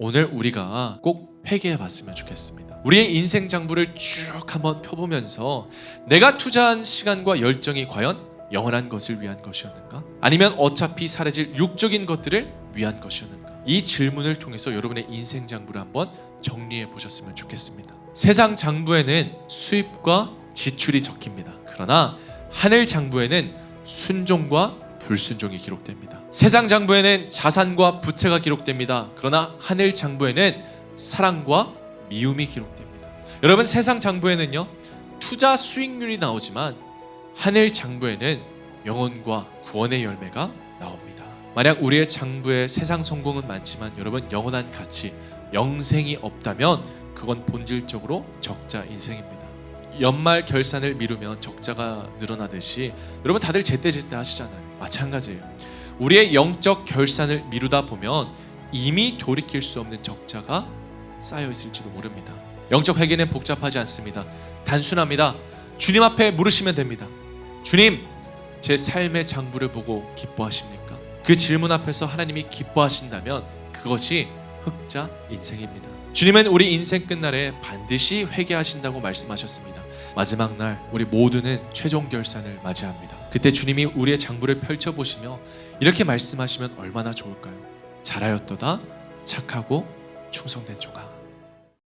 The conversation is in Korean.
오늘 우리가 꼭 회개해 봤으면 좋겠습니다. 우리의 인생 장부를 쭉 한번 펴보면서 내가 투자한 시간과 열정이 과연 영원한 것을 위한 것이었는가? 아니면 어차피 사라질 육적인 것들을 위한 것이었는가? 이 질문을 통해서 여러분의 인생 장부를 한번 정리해 보셨으면 좋겠습니다. 세상 장부에는 수입과 지출이 적힙니다. 그러나 하늘 장부에는 순종과 불순종이 기록됩니다. 세상 장부에는 자산과 부채가 기록됩니다. 그러나 하늘 장부에는 사랑과 미움이 기록됩니다. 여러분 세상 장부에는요 투자 수익률이 나오지만 하늘 장부에는 영혼과 구원의 열매가 나옵니다. 만약 우리의 장부에 세상 성공은 많지만 여러분 영원한 가치, 영생이 없다면 그건 본질적으로 적자 인생입니다. 연말 결산을 미루면 적자가 늘어나듯이 여러분 다들 제때제때 하시잖아요. 마찬가지예요. 우리의 영적 결산을 미루다 보면 이미 돌이킬 수 없는 적자가 쌓여 있을지도 모릅니다. 영적 회개는 복잡하지 않습니다. 단순합니다. 주님 앞에 물으시면 됩니다. 주님, 제 삶의 장부를 보고 기뻐하십니까? 그 질문 앞에서 하나님이 기뻐하신다면 그것이 흑자 인생입니다. 주님은 우리 인생 끝날에 반드시 회개하신다고 말씀하셨습니다. 마지막 날 우리 모두는 최종 결산을 맞이합니다. 그때 주님이 우리의 장부를 펼쳐 보시며 이렇게 말씀하시면 얼마나 좋을까요? 잘하였도다 착하고 충성된 종아